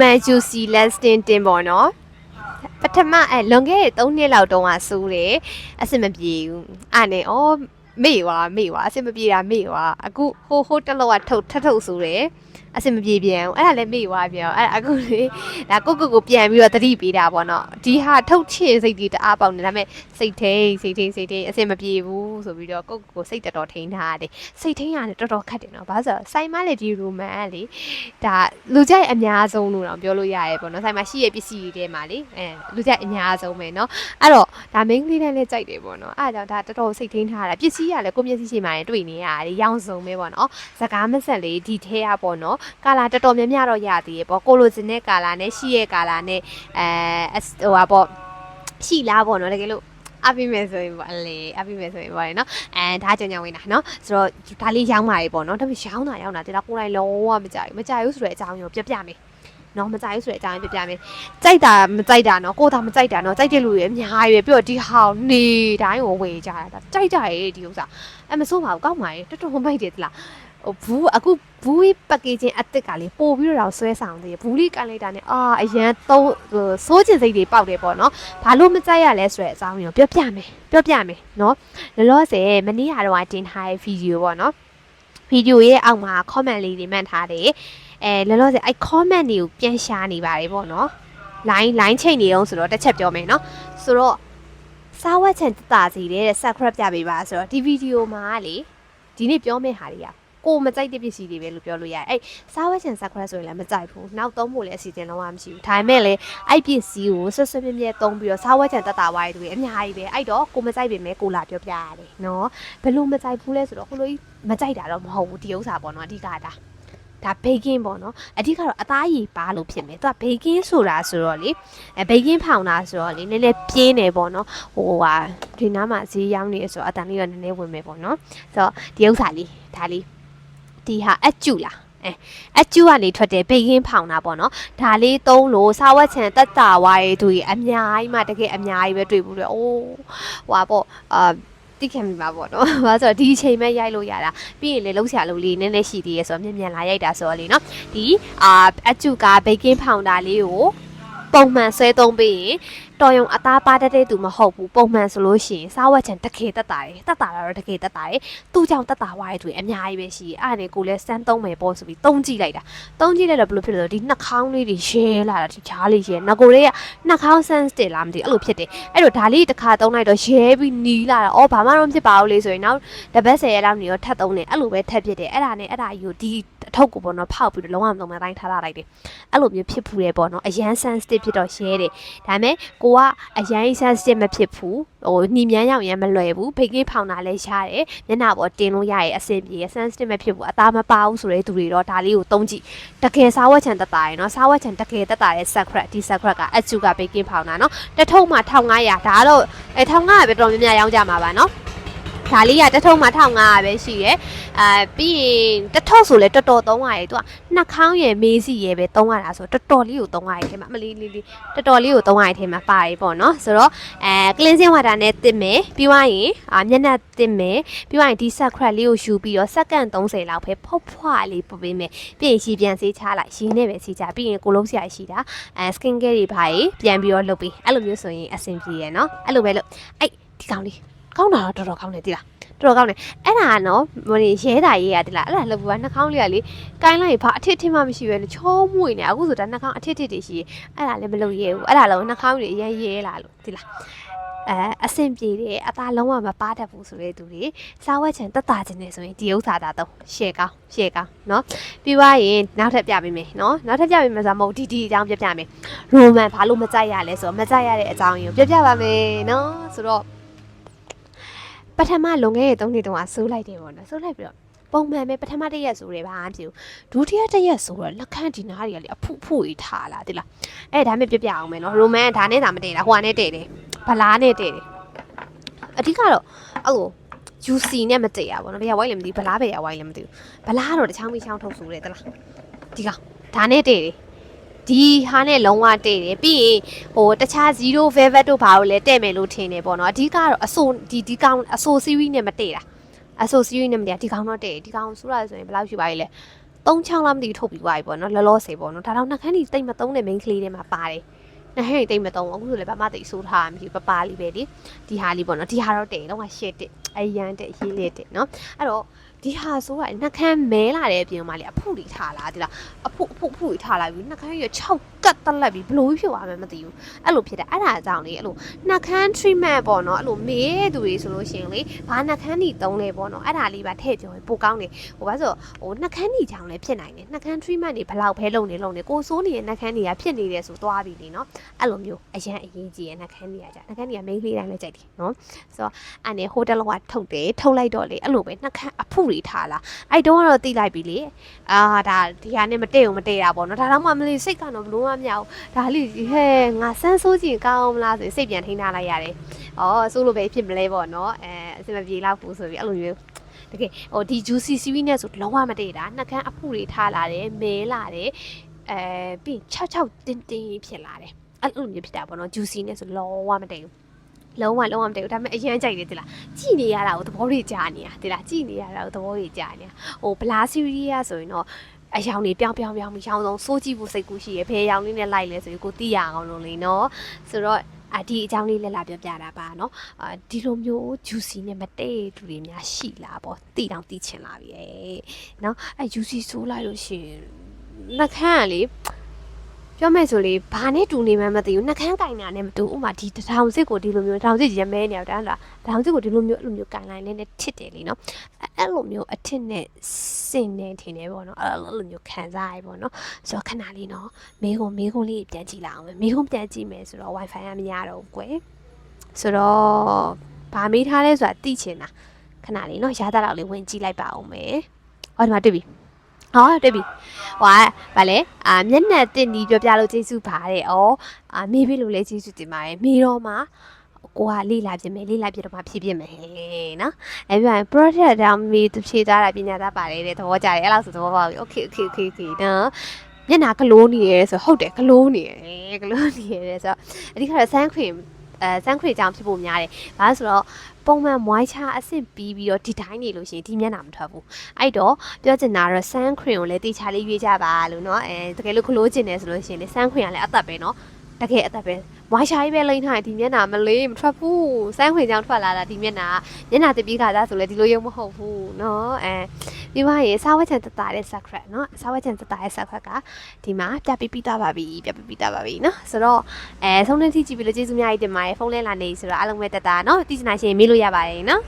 Man Juicy Lasting တင်ပေါ့နော်ပထမအဲလွန်ခဲ့တဲ့3နှစ်လောက်တုန်းကစိုးတယ်အဆင်မပြေဘူးအဲ့နဲ့ဩမေ့ွာမေ့ွာအဆင်မပြေတာမေ့ွာအခုဟိုဟိုတစ်လောကထုတ်ထပ်ထုတ်စိုးတယ် အဆင်မပြေပြန်ဘူးအဲ့ဒါလည်းမေ့သွားပြန်အောင်အဲ့ဒါအခုလေဒါကိုကိုကိုပြန်ပြီးတော့တတိပေးတာပေါ့နော်ဒီဟာထုတ်ချင်စိတ်ဒီတအားပေါက်နေဒါပေမဲ့စိတ်ထိန်စိတ်ထိန်စိတ်ထိန်အဆင်မပြေဘူးဆိုပြီးတော့ကိုကိုကိုစိတ်တော်တော်ထိန်ထားတယ်စိတ်ထိန်ရတယ်တော်တော်ခက်တယ်နော်ဘာလို့ဆိုဆိုင်မလည်းဒီရိုမန်လေဒါလူကြိုက်အများဆုံးလို့တော့ပြောလို့ရရဲပေါ့နော်ဆိုင်မရှိရဲ့ပစ္စည်းတွေထဲမှာလေအဲလူကြိုက်အများဆုံးပဲနော်အဲ့တော့ဒါ main ကလေးနဲ့လည်းကြိုက်တယ်ပေါ့နော်အဲ့ဒါကြောင့်ဒါတော်တော်စိတ်ထိန်ထားတာပစ္စည်းကလည်းကိုမျက်စိရှိမှရင်တွေ့နေရတယ်ရောင်စုံပဲပေါ့နော်စကားမဆက်လေးဒီထဲကပေါ့နော်ကာလာတော်တော်များများတော့ရသေးရေပေါ့ကိုလိုချင်တဲ့ကာလာနဲ့ရှိရဲ့ကာလာနဲ့အဲဟိုပါပေါ့ရှိလားပေါ့နော်တကယ်လို့အပိမဲ့ဆိုရင်ပေါ့အလေအပိမဲ့ဆိုရင်ပေါ့လေနော်အဲဒါကြောင်ကြောင်ဝင်တာနော်ဆိုတော့ဒါလေးရောင်းပါရေပေါ့နော်ဒါပေမဲ့ရောင်းတာရောင်းတာတဲ့ဒါကိုယ်တိုင်လုံးဝမကြိုက်ဘူးမကြိုက်ဘူးဆိုတဲ့အကြောင်းကိုပြပြမယ်နော်မကြိုက်ဘူးဆိုတဲ့အကြောင်းပြပြမယ်ကြိုက်တာမကြိုက်တာနော်ကိုယ်သာမကြိုက်တာနော်ကြိုက်တဲ့လူတွေအများကြီးပဲပြီးတော့ဒီဟောင်းနေတိုင်းကိုဝေကြတာဒါကြိုက်ကြရဲ့ဒီဥစ္စာအဲမစိုးပါဘူးကောက်ပါရဲ့တော်တော်မိုက်တယ်သလား ဟိုဘူးအခုဘူး packaging အစ်စ်ကလေပို့ပြီးတော့ဆွဲဆောင်သေးတယ်ဘူးလေးကန်လိုက်တာနဲ့အာအရန်သုံးဟိုစိုးကျင်စိတ်တွေပေါက်တယ်ပေါ့နော်ဘာလို့မကြိုက်ရလဲဆိုတဲ့အကြောင်းကိုပြောပြမယ်ပြောပြမယ်နော်လောလောဆယ်မနေ့ကတော့တင်ထားတဲ့ဗီဒီယိုပေါ့နော်ဗီဒီယိုရဲ့အောက်မှာ comment လေးတွေမှတ်ထားတယ်အဲလောလောဆယ်အဲ comment တွေကိုပြန်ရှာနေပါတယ်ပေါ့နော် line line ချိန်နေအောင်ဆိုတော့တစ်ချက်ပြောမယ်နော်ဆိုတော့စားဝတ်ချန်တတစီတဲ့ subscribe ပြပေးပါဆိုတော့ဒီဗီဒီယိုမှာလေဒီနေ့ပြောမယ့်ဟာတွေက ကိုမကြိုက်တဲ့ပစ္စည်းတွေပဲလို့ပြောလို့ရတယ်အဲ့စားဝတ်ချန် subscribe ဆိုရင်လည်းမကြိုက်ဘူးနောက်သုံးဖို့လည်းအစီအစဉ်လုံးဝမရှိဘူးဒါပေမဲ့လေအဲ့ပစ္စည်းကိုဆွဆွမြဲမြဲသုံးပြီးတော့စားဝတ်ချန်တတဝိုင်းတွေအများကြီးပဲအဲ့တော့ကိုမကြိုက်ပေမဲ့ကိုလာပြောပြရတယ်နော်ဘယ်လို့မကြိုက်ဘူးလဲဆိုတော့ကိုလိုကြီးမကြိုက်တာတော့မဟုတ်ဘူးဒီဥစ္စာပေါ့နော်အဓိကဒါဒါဘေကင်းပေါ့နော်အဓိကတော့အသားရည်ပါလို့ဖြစ်မယ်သူကဘေကင်းဆိုတာဆိုတော့လေအဲဘေကင်းဖောင်တာဆိုတော့လေနည်းနည်းပြင်းနေပေါ့နော်ဟိုဟာဒီနားမှာဈေးရောင်းနေဆိုတော့အတန်လေးတော့နည်းနည်းဝင်မယ်ပေါ့နော်ဆိုတော့ဒီဥစ္စာလေးဒါလေး ဒီဟာအကျူလားအဲအကျူကနေထွက်တဲ့ဘေကင်းဖောင်တာပေါ့နော်ဒါလေးသုံးလို့စားဝတ်ချန်တက်တာဝါရီသူကြီးအများကြီးမှတကယ်အများကြီးပဲတွေ့ဘူးလေအိုးဟွာပေါ့အာတိခံမိပါပေါ့နော်။ဘာလို့ဆိုတော့ဒီအချိန်မဲ့ရိုက်လို့ရတာပြီးရင်လေလုံးဆရာလုံးလေးနည်းနည်းရှိသေးရဲ့ဆိုတော့မြန်မြန်လာရိုက်တာဆိုတော့လေနော်ဒီအာအကျူကဘေကင်းဖောင်တာလေးကိုပုံမှန်ဆွဲသုံးပြီးရင် တော်ရုံအသားပါတတ်တဲ့သူမဟုတ်ဘူးပုံမှန်ဆိုလို့ရှိရင်စားဝတ်ချန်တခေတက်တာတယ်တက်တာတော့တခေတက်တာတယ်သူ့ကြောင့်တက်တာဝါးရတွေအများကြီးပဲရှိတယ်အဲ့ဒါနဲ့ကိုလည်းစမ်းသုံးမယ်ပေါ့ဆိုပြီးသုံးကြည့်လိုက်တာသုံးကြည့်လိုက်တော့ဘယ်လိုဖြစ်လဲဆိုတော့ဒီနှာခေါင်းလေးတွေရဲလာတာဒီချားလေးရဲငကိုတွေကနှာခေါင်း sensitive လားမသိဘူးအဲ့လိုဖြစ်တယ်အဲ့တော့ဒါလေးတစ်ခါသုံးလိုက်တော့ရဲပြီးနီးလာတာအော်ဘာမှတော့မဖြစ်ပါဘူးလေဆိုရင်နောက်တပတ်10ရက်လောက်နေရောထပ်သုံးတယ်အဲ့လိုပဲထပ်ဖြစ်တယ်အဲ့ဒါနဲ့အဲ့ဒါယူဒီအထုပ်ကိုပေါ့နော်ဖောက်ပြီးတော့လုံးဝမသုံးမတိုင်းထားထားလိုက်တယ်အဲ့လိုမျိုးဖြစ်ဖူးတယ်ပေါ့နော်အရန် sensitive ဖြစ်တော့ရဲတယ်ဒါပေမဲ့ကိုကအရန် sensitive မဖြစ်ဘူးဟိုနှီးမြန်းရောက်ရမ်းမလွယ်ဘူးဖိတ်ကင်းဖောင်တာလည်းရတယ်မျက်နှာပေါ်တင်လို့ရရဲ့အဆင်ပြေ sensitive မဖြစ်ဘူးအသားမပါဘူးဆိုတဲ့သူတွေတော့ဒါလေးကိုသုံးကြည့်တကယ်စားဝတ်ချန်တက်တာရယ်နော်စားဝတ်ချန်တကယ်တက်တာရဲ့ secret ဒီ secret ကအချူကဖိတ်ကင်းဖောင်တာနော်တစ်ထုပ်မှ1500ဒါကတော့အဲ1500ပဲတော်တော်များများရောင်းကြမှာပါနော် ဒါလေးကတစ်ထုပ်မှ1500ပဲရှိရဲအာပြီးရင်တစ်ထုပ်ဆိုလဲတော်တော်သုံးရတယ်သူကနှာခေါင်းရယ်မေးစီရယ်ပဲသုံးရတာဆိုတော်တော်လေးကိုသုံးရတယ်ထဲမှာမလေးလေးလေးတော်တော်လေးကိုသုံးရတယ်ထဲမှာပါတယ်ပေါ့နော်ဆိုတော့အဲ cleansing water နဲ့တစ်မယ်ပြီးွားရင်အာမျက်နှာတစ်မယ်ပြီးွားရင်ဒီ secret လေးကိုယူပြီးတော့စက္ကန့်30လောက်ပဲဖွတ်ဖွားလေးပုတ်ပေးမယ်ပြီးရင်ရှည်ပြန်ဆေးချလိုက်ရှည်နဲ့ပဲဆေးချပြီးရင်ကိုလုံးဆရာရှိတာအဲ skin care တွေပါရင်ပြန်ပြီးတော့လုပ်ပြီးအဲ့လိုမျိုးဆိုရင်အဆင်ပြေရယ်နော်အဲ့လိုပဲလို့အဲ့ဒီကောင်လေး ကောင်းတာတော့တော်တော်ကောင်းတယ်တိလား တော်တော်ကောင်းတယ်အဲ့ဒါကနော်မနေရဲတာရေးရတယ်လားအဲ့ဒါလှပူကနှာခေါင်းလေးကလေကိုင်းလိုက်ဘာအထစ်ထစ်မှမရှိပဲလေချောမွေနေအခုဆိုဒါနှာခေါင်းအထစ်ထစ်တွေရှိအဲ့ဒါလည်းမလုပ်ရဲဘူးအဲ့ဒါလုံးနှာခေါင်းတွေအရင်ရဲလာလို့ဒီလားအဲအဆင်ပြေတယ်အသားလုံးဝမပါတတ်ဘူးဆိုတဲ့သူတွေစားဝတ်ချင်တက်တာခြင်းနေဆိုရင်ဒီဥစ္စာသာတော့ရှယ်ကောင်းရှယ်ကောင်းเนาะပြီးွားရင်နောက်ထပ်ပြပေးမယ်เนาะနောက်ထပ်ပြပေးမယ်ဆိုတော့မဟုတ်ဒီဒီအကြောင်းပြပြမယ်ရိုမန်ဘာလို့မကြိုက်ရလဲဆိုတော့မကြိုက်ရတဲ့အကြောင်းကိုပြပြပါမယ်เนาะဆိုတော့ ပထမလွန်ခဲ့တဲ့3နှစ်တုန်းကစိုးလိုက်တယ်ပေါ့နော်စိုးလိုက်ပြီးတော့ပုံမှန်ပဲပထမတစ်ရက်ဆိုတယ်ဘာမှမဖြစ်ဘူးဒုတိယတစ်ရက်ဆိုတော့လက်ခန့်ဒီနားတွေကလေအဖုဖုကြီးထားလာတိလားအဲဒါမဲ့ပြပြအောင်မယ်နော်ရိုမန်ဒါနဲ့ဒါမတည့်တာဟိုကနေတည့်တယ်ဗလားနဲ့တည့်တယ်အဓိကတော့အဲ့လို juicy နဲ့မတည့်ရပါဘောနော်ဘယ်ရဝိုင်းလည်းမသိဘူးဗလားဘယ်ရဝိုင်းလည်းမသိဘူးဗလားတော့တချောင်းမိချောင်းထုတ်ဆိုတယ်တလားဒီကောင်ဒါနဲ့တည့်တယ် ဒီဟာနဲ့လုံးဝတည့်တယ်ပြီးရင်ဟိုတခြား0 velvet တို့ဘာလို့လဲတဲ့မယ်လို့ထင်တယ်ပေါ့နော်အဓိကတော့အဆိုဒီဒီကောင်အဆို series နဲ့မတည့်တာအဆို series နဲ့မတည့်တာဒီကောင်တော့တည့်တယ်ဒီကောင်ဆိုရဆိုရင်ဘယ်လောက်ရှိပါလဲ3ချောင်းလားမသိဘူးထုတ်ပြီးသွားပြီပေါ့နော်လောလောဆယ်ပေါ့နော်ဒါတော့နှခမ်းကြီးတိတ်မသုံးတဲ့ main ကလေးတွေမှာပါတယ်နှဟဲ့တိတ်မသုံးဘူးအခုဆိုလည်းဘာမှတိတ်ဆိုးထားမှမရှိဘူးပပလေးပဲလေဒီဟာလေးပေါ့နော်ဒီဟာတော့တဲ့တော့က shit တဲ့အရန်တဲ့ရေးလေးတဲ့နော်အဲ့တော့ ဒီဟာဆိုကနှခမ်းမဲလာတဲ့အပြင်မှာလေအဖုတွေထားလာဒီလားအဖုအဖုအဖုတွေထားလာပြီနှခမ်းရ6ကတ်တက်လက်ပြီဘလို့ဖြစ်သွားမှမသိဘူးအဲ့လိုဖြစ်တယ်အဲ့ဒါကြောင့်လေအဲ့လိုနှခမ်း treatment ပေါ့နော်အဲ့လိုမေးတဲ့သူတွေဆိုလို့ရှိရင်လေဘာနှခမ်းနေသုံးလဲပေါ့နော်အဲ့ဒါလေးပါထည့်ပြောရင်ပိုကောင်းတယ်ဟိုဘာဆိုဟိုနှခမ်းနေကြောင်လည်းဖြစ်နိုင်တယ်နှခမ်း treatment တွေဘယ်လောက်ပဲလုပ်နေလုပ်နေကိုစိုးနေတဲ့နှခမ်းတွေကဖြစ်နေတယ်ဆိုသွားပြီလေနော်အဲ့လိုမျိုးအရန်အရေးကြီးရဲ့နှခမ်းတွေကကြာနှခမ်းတွေက main လေးတိုင်းလည်းကြိုက်တယ်နော်ဆိုတော့အဲ့နဲ့ဟိုတယ်လောကထုတ်တယ်ထုတ်လိုက်တော့လေအဲ့လိုပဲနှခမ်းအဖုတွေထားလာအဲ့တုန်းကတော့တိလိုက်ပြီလေအာဒါဒီဟာနဲ့မတည့်အောင်မတည့်တာပေါ့နော်ဒါတော့မှမလို့စိတ်ကတော့ဘလို့မှမရဘူးဒါလေးဟဲ့ငါစမ်းဆိုးကြည့်ကောင်းမလားဆိုစိတ်ပြန်ထိန်းထားလိုက်ရတယ်ဩဆိုးလို့ပဲဖြစ်မလဲပေါ့နော်အဲအစမပြေလောက်ဘူးဆိုပြီးအဲ့လိုမျိုးတကယ်ဟိုဒီ juicy seaweed နဲ့ဆိုလုံးဝမတည့်တာနှကန်းအဖုတွေထားလာတယ်မဲလာတယ်အဲပြီး66တင်းတင်းဖြစ်လာတယ်အဲ့လိုမျိုးဖြစ်တာပေါ့နော် juicy နဲ့ဆိုလုံးဝမတည့်ဘူး လုံးဝလုံးဝမတည့်ဘူးဒါပေမဲ့အရန်ကြိုက်တယ်တိလားကြည်နေရတာကိုသဘောတွေကြားနေတာတိလားကြည်နေရတာကိုသဘောတွေကြားနေတာဟိုဗလာစီရီယာဆိုရင်တော့အယောင်တွေပြောင်းပြောင်းပြောင်းပြီးရောင်းဆုံးစိုးကြည့်ဖို့စိတ်ကူးရှိရယ်ဘယ်ရောင်လေးနဲ့လိုက်လဲဆိုရင်ကိုသိရအောင်လို့လေနော်ဆိုတော့အဒီအကြောင်းလေးလက်လာပြောပြတာပါเนาะအာဒီလိုမျိုး juicy နဲ့မတည့်သူတွေများရှိလားပေါ့တိတောင်တိချင်လာပြီရဲ့เนาะအဲ juicy ဆိုးလိုက်လို့ရှိရင်နှခမ်းကလေ ပြောမယ်ဆိုလေဘာနဲ့တူနေမှမသိဘူးနှကန်းကင်တာနဲ့မတူဥမာဒီတထောင်စစ်ကိုဒီလိုမျိုးတထောင်စစ်ကြီးရမဲနေရတာလားတထောင်စစ်ကိုဒီလိုမျိုးအဲ့လိုမျိုးကင်လိုက်နေနဲ့ထစ်တယ်လीနော်အဲ့လိုမျိုးအထစ်နဲ့စင်နေထင်တယ်ပေါ့နော်အဲ့လိုမျိုးခံစားရပေါ့နော်ဆိုတော့ခဏလေးနော်မေးခွန်းမေးခွန်းလေးပြန်ကြည့်လိုက်အောင်မေးခွန်းပြန်ကြည့်မယ်ဆိုတော့ wifi ကမရတော့ဘူးကွယ်ဆိုတော့ဘာမေးထားလဲဆိုတာသိချင်တာခဏလေးနော်ရတာလောက်လေးဝင်ကြည့်လိုက်ပါအောင်မယ်ဟောဒီမှာတွေ့ပြီ ဟောတွေ့ပြီဟွာဗာလဲအာမျက်နှာတင်ဒီပြောပြလို့ကျေးဇူးပါတဲ့ဩအာမေးပြီလို့လည်းကျေးဇူးတင်ပါတယ်မေးတော့မှာကိုကလေးလာပြင်မယ်လေးလာပြတော့မှဖြည့်ပြမယ်နော်အဲ့ပြန် project တောင်မီသူဖြေသားတာပညာသားပါတယ်တဲ့သဘောကြတယ်အဲ့လောက်ဆိုသဘောပေါက်ပြီ okay okay okay okay နော်မျက်နှာကလိုးနေရဲဆိုဟုတ်တယ်ကလိုးနေရဲကလိုးနေရဲဆိုတော့အဓိကတော့ sun cream အဲ sun cream ကြောင့်ဖြစ်ဖို့များတယ်ဘာလို့ဆိုတော့ပုံမှန် moisture အဆင့်ပြီးပြီးတော့ဒီတိုင်းနေလို့ရှိရင်ဒီမျက်နှာမထွက်ဘူးအဲ့တော့ပြောချင်တာကတော့ sun cream ကိုလည်းတေချာလေးရွေးကြပါလို့เนาะအဲတကယ်လို့ကလိုးချင်တယ်ဆိုလို့ရှိရင်လေ sun cream ကလည်းအသက်ပဲเนาะ တကယ်အသက်ပဲမွာရှာကြီးပဲလိမ့်ထားရင်ဒီမျက်နှာမလေးမထွက်ဘူးစမ်းခွင်ကြောင်ထွက်လာတာဒီမျက်နှာမျက်နှာတပီးခါသားဆိုလဲဒီလိုရုံမဟုတ်ဘူးเนาะအဲပြီးမှရေစားဝတ်ချန်တတတဲ့ secret เนาะစားဝတ်ချန်တတရဲ့ secret ကဒီမှာပြပြပြီးသားပါပြီပြပြပြီးသားပါပြီเนาะဆိုတော့အဲဆုံးနေထိကြည့်ပြီးလို့ကျေးဇူးများကြီးတင်ပါတယ်ဖုန်းလဲလာနေဆိုတော့အားလုံးပဲတတเนาะတိကျနာရှင်မေးလို့ရပါတယ်เนาะ